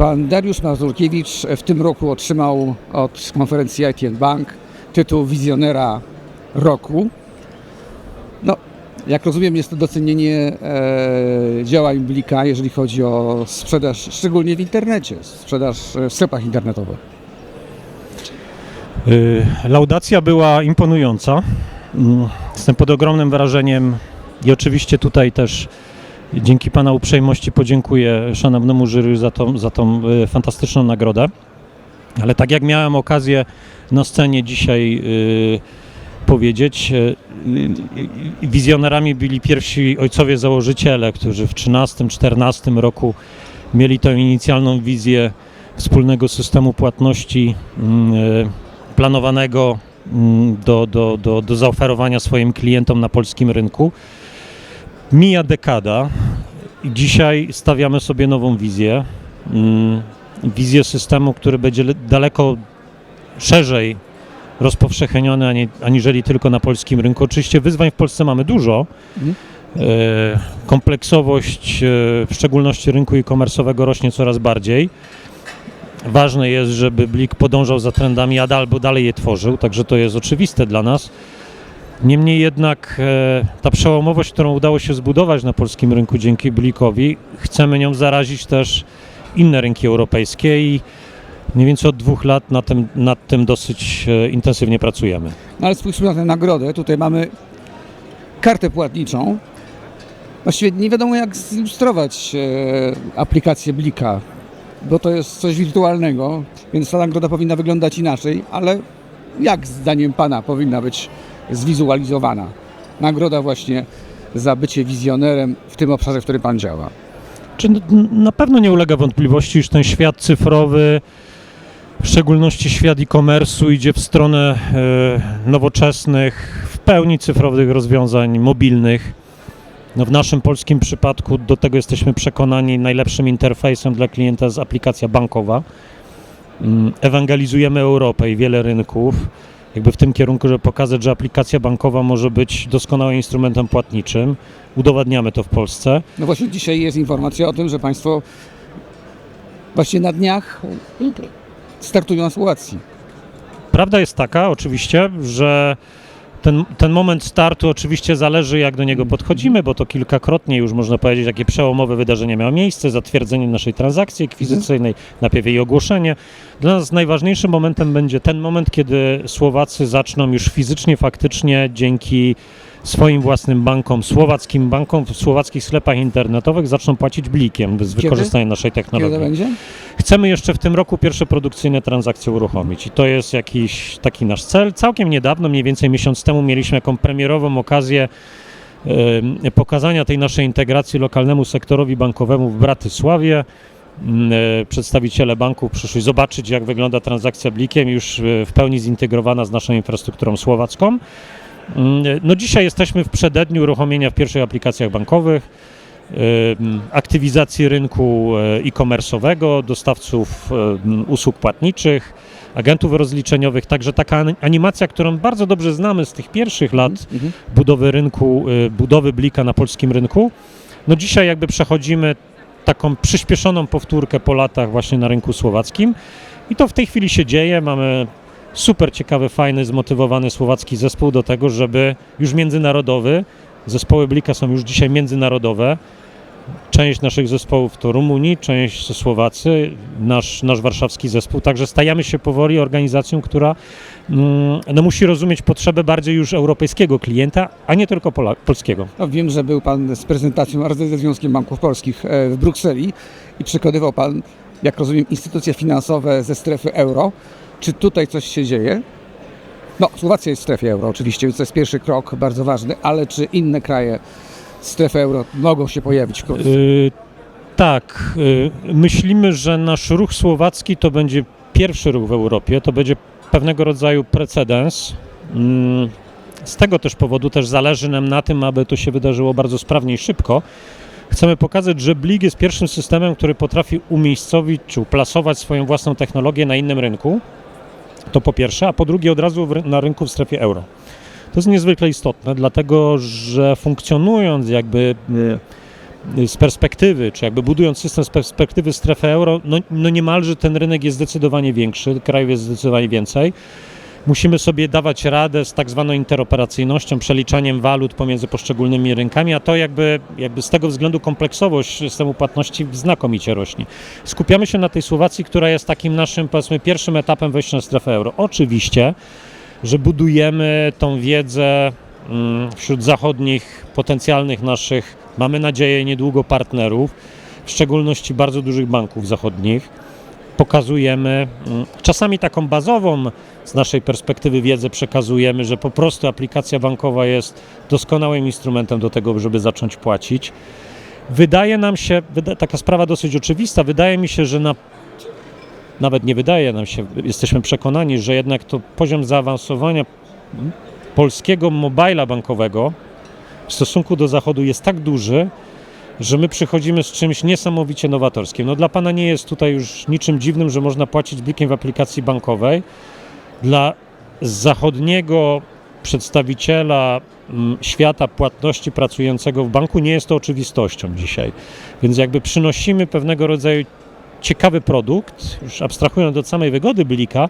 Pan Dariusz Mazurkiewicz w tym roku otrzymał od konferencji ITN Bank tytuł wizjonera roku. No, jak rozumiem, jest to docenienie e, działań Blika, jeżeli chodzi o sprzedaż, szczególnie w internecie, sprzedaż e, w sklepach internetowych. Y, Laudacja była imponująca. Mm, Jestem pod ogromnym wrażeniem i oczywiście tutaj też dzięki Pana uprzejmości podziękuję szanownemu jury za tą, za tą y, fantastyczną nagrodę. Ale tak jak miałem okazję na scenie dzisiaj y, powiedzieć, y, y, wizjonerami byli pierwsi ojcowie założyciele, którzy w 13-14 roku mieli tę inicjalną wizję wspólnego systemu płatności y, planowanego mm, do, do, do, do zaoferowania swoim klientom na polskim rynku. Mija dekada i dzisiaj stawiamy sobie nową wizję. mm, Wizję systemu, który będzie le- daleko szerzej rozpowszechniony ani- aniżeli tylko na polskim rynku. Oczywiście wyzwań w Polsce mamy dużo. Mhm. E, Kompleksowość, e, w szczególności rynku e-commerce'owego rośnie coraz bardziej. Ważne jest, żeby Blik podążał za trendami, a albo dalej je tworzył, także to jest oczywiste dla nas. Niemniej jednak e, ta przełomowość, którą udało się zbudować na polskim rynku dzięki Blikowi, chcemy nią zarazić też inne rynki europejskie i mniej więcej od dwóch lat nad tym, nad tym dosyć e, intensywnie pracujemy. No ale spójrzmy na tę nagrodę. Tutaj mamy kartę płatniczą. Właściwie nie wiadomo jak zilustrować e, aplikację Blika, bo to jest coś wirtualnego, więc ta nagroda powinna wyglądać inaczej, ale jak zdaniem Pana powinna być zwizualizowana? Nagroda właśnie za bycie wizjonerem w tym obszarze, w którym Pan działa. Czy na pewno nie ulega wątpliwości, iż ten świat cyfrowy, w szczególności świat e-commerce'u idzie w stronę e, nowoczesnych, w pełni cyfrowych rozwiązań mobilnych. No w naszym polskim przypadku do tego jesteśmy przekonani, najlepszym interfejsem dla klienta jest aplikacja bankowa. Mm, Ewangelizujemy Europę i wiele rynków, jakby w tym kierunku, żeby pokazać, że aplikacja bankowa może być doskonałym instrumentem płatniczym. Udowadniamy to w Polsce. No właśnie dzisiaj jest informacja o tym, że Państwo właśnie na dniach startują na Słowacji. Prawda jest taka, oczywiście, że ten, ten moment startu oczywiście zależy, jak do niego podchodzimy, bo to kilkakrotnie już można powiedzieć, jakie przełomowe wydarzenie miało miejsce, zatwierdzenie naszej transakcji ekwizycyjnej, najpierw jej ogłoszenie. Dla nas najważniejszym momentem będzie ten moment, kiedy Słowacy zaczną już fizycznie, faktycznie dzięki swoim własnym bankom, słowackim bankom w słowackich sklepach internetowych zaczną płacić blikiem z Kiedy? wykorzystaniem naszej Kiedy technologii. to będzie? Chcemy jeszcze w tym roku pierwsze produkcyjne transakcje uruchomić i to jest jakiś taki nasz cel. Całkiem niedawno, mniej więcej miesiąc temu, mieliśmy jaką premierową okazję pokazania tej naszej integracji lokalnemu sektorowi bankowemu w Bratysławie. Mm, e, Przedstawiciele banków przyszli zobaczyć, jak wygląda transakcja blikiem, już e, w pełni zintegrowana z naszą infrastrukturą słowacką. Mm, e, No dzisiaj jesteśmy w przededniu uruchomienia w pierwszych aplikacjach bankowych em, aktywizacji rynku e, e-commerce'owego, dostawców usług płatniczych, agentów rozliczeniowych, także taka ani- animacja, którą bardzo dobrze znamy z tych pierwszych lat Mhm. budowy rynku, e, budowy Blika na polskim rynku. No dzisiaj jakby przechodzimy taką przyspieszoną powtórkę po latach właśnie na rynku słowackim i to w tej chwili się dzieje. Mamy super ciekawy, fajny, zmotywowany słowacki zespół do tego, żeby już międzynarodowy, zespoły Blika są już dzisiaj międzynarodowe, Część naszych zespołów to Rumunii, część Słowacy, nasz, nasz warszawski zespół. Także stajemy się powoli organizacją, która mm, no, musi rozumieć potrzeby bardziej już europejskiego klienta, a nie tylko pola, polskiego. No, wiem, że był Pan z prezentacją razem ze Związkiem Banków Polskich e, w Brukseli i przekonywał Pan, jak rozumiem, instytucje finansowe ze strefy euro. Czy tutaj coś się dzieje? No, Słowacja jest w strefie euro oczywiście, więc to jest pierwszy krok bardzo ważny, ale czy inne kraje strefy euro mogą się pojawić wkrótce? Y, tak, y, myślimy, że nasz ruch słowacki to będzie pierwszy ruch w Europie, to będzie pewnego rodzaju precedens. Mm, Z tego też powodu też zależy nam na tym, aby to się wydarzyło bardzo sprawnie i szybko. Chcemy pokazać, że Blig jest pierwszym systemem, który potrafi umiejscowić czy uplasować swoją własną technologię na innym rynku. To po pierwsze, a po drugie od razu na rynku w strefie euro. To jest niezwykle istotne, dlatego że funkcjonując jakby y, z perspektywy, czy jakby budując system z perspektywy strefy euro, no, no niemalże ten rynek jest zdecydowanie większy, krajów jest zdecydowanie więcej. Musimy sobie dawać radę z tak zwaną interoperacyjnością, przeliczaniem walut pomiędzy poszczególnymi rynkami, a to jakby, jakby z tego względu kompleksowość systemu płatności znakomicie rośnie. Skupiamy się na tej Słowacji, która jest takim naszym, powiedzmy, pierwszym etapem wejścia na strefę euro. Oczywiście, że budujemy tą wiedzę mm, wśród zachodnich, potencjalnych naszych, mamy nadzieję, niedługo partnerów, w szczególności bardzo dużych banków zachodnich. Pokazujemy, mm, czasami taką bazową z naszej perspektywy wiedzę przekazujemy, że po prostu aplikacja bankowa jest doskonałym instrumentem do tego, żeby zacząć płacić. Wydaje nam się, taka sprawa dosyć oczywista, wydaje mi się, że na nawet nie wydaje nam się, jesteśmy przekonani, że jednak to poziom zaawansowania polskiego mobila bankowego w stosunku do Zachodu jest tak duży, że my przychodzimy z czymś niesamowicie nowatorskim. No dla Pana nie jest tutaj już niczym dziwnym, że można płacić blikiem w aplikacji bankowej. Dla zachodniego przedstawiciela mm, świata płatności pracującego w banku nie jest to oczywistością dzisiaj. Więc jakby przynosimy pewnego rodzaju ciekawy produkt, już abstrahując od samej wygody blika,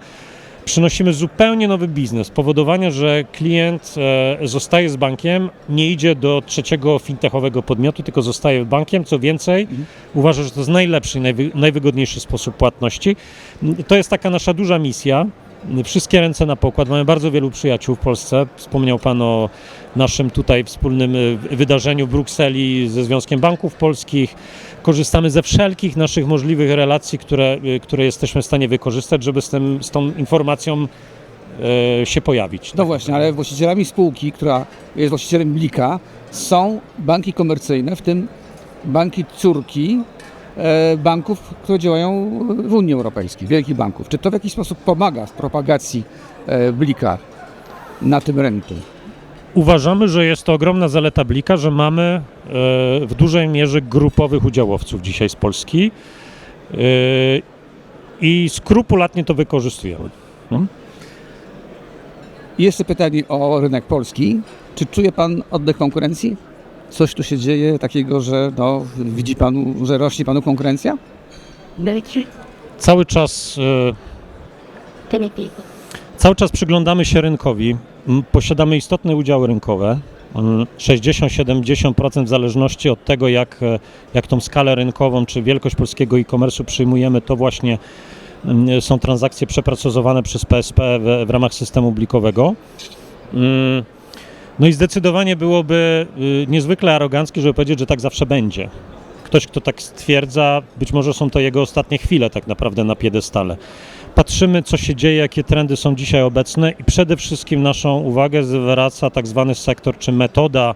przynosimy zupełnie nowy biznes, powodowania, że klient e, zostaje z bankiem, nie idzie do trzeciego fintechowego podmiotu, tylko zostaje bankiem. Co więcej, uważa, że to jest najlepszy, i najwy, najwygodniejszy sposób płatności. To jest taka nasza duża misja. Wszystkie ręce na pokład. Mamy bardzo wielu przyjaciół w Polsce. Wspomniał Pan o naszym tutaj wspólnym e, wydarzeniu w Brukseli ze Związkiem Banków Polskich. Korzystamy ze wszelkich naszych możliwych relacji, które, e, które jesteśmy w stanie wykorzystać, żeby z, tym, z tą informacją e, się pojawić. No właśnie, ale właścicielami spółki, która jest właścicielem Blika, są banki komercyjne, w tym banki córki banków, które działają w Unii Europejskiej, wielkich banków. Czy to w jakiś sposób pomaga w propagacji e, Blika na tym rynku? Uważamy, że jest to ogromna zaleta Blika, że mamy e, w dużej mierze grupowych udziałowców dzisiaj z Polski e, i skrupulatnie to wykorzystujemy. I jeszcze pytanie o rynek polski. Czy czuje Pan oddech konkurencji? Coś tu się dzieje takiego, że no, widzi Panu, że rośnie Panu konkurencja? Cały czas e, Cały czas przyglądamy się rynkowi. Posiadamy istotne udziały rynkowe. Mm, 60-70% w zależności od tego, jak, e, jak tą skalę rynkową czy wielkość polskiego e-commerce'u przyjmujemy, to właśnie są transakcje przeprocesowane przez PSP w, w ramach systemu blikowego. No i zdecydowanie byłoby y, niezwykle aroganckie, żeby powiedzieć, że tak zawsze będzie. Ktoś, kto tak stwierdza, być może są to jego ostatnie chwile tak naprawdę na piedestale patrzymy, co się dzieje, jakie trendy są dzisiaj obecne i przede wszystkim naszą uwagę zwraca tak zwany sektor czy metoda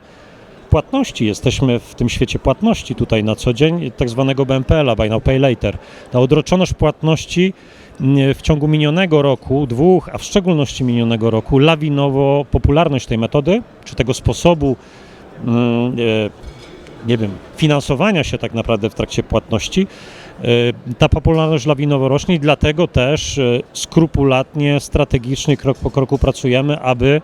płatności. Jesteśmy w tym świecie płatności tutaj na co dzień, tak zwanego BNPL-a, Buy Now Pay Later. Ta odroczoność płatności w ciągu minionego roku, dwóch, a w szczególności minionego roku, lawinowo popularność tej metody, czy tego sposobu mm, nie wiem, finansowania się tak naprawdę w trakcie płatności, e, ta popularność lawinowo rośnie dlatego też e, skrupulatnie, strategicznie, krok po kroku pracujemy, aby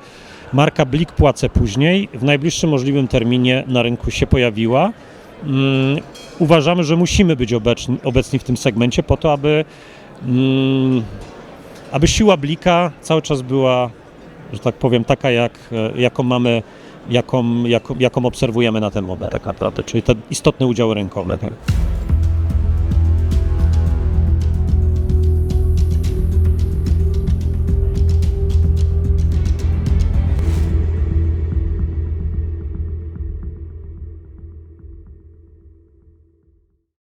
marka Blik Płacę Później w najbliższym możliwym terminie na rynku się pojawiła. Mm, Uważamy, że musimy być obecni, obecni w tym segmencie po to, aby, aby siła Blika cały czas była, że tak powiem, taka, jak, e, jaką mamy jaką, jaką, jaką obserwujemy na ten moment tak naprawdę, czyli ten istotny udział rynkowy. Tak.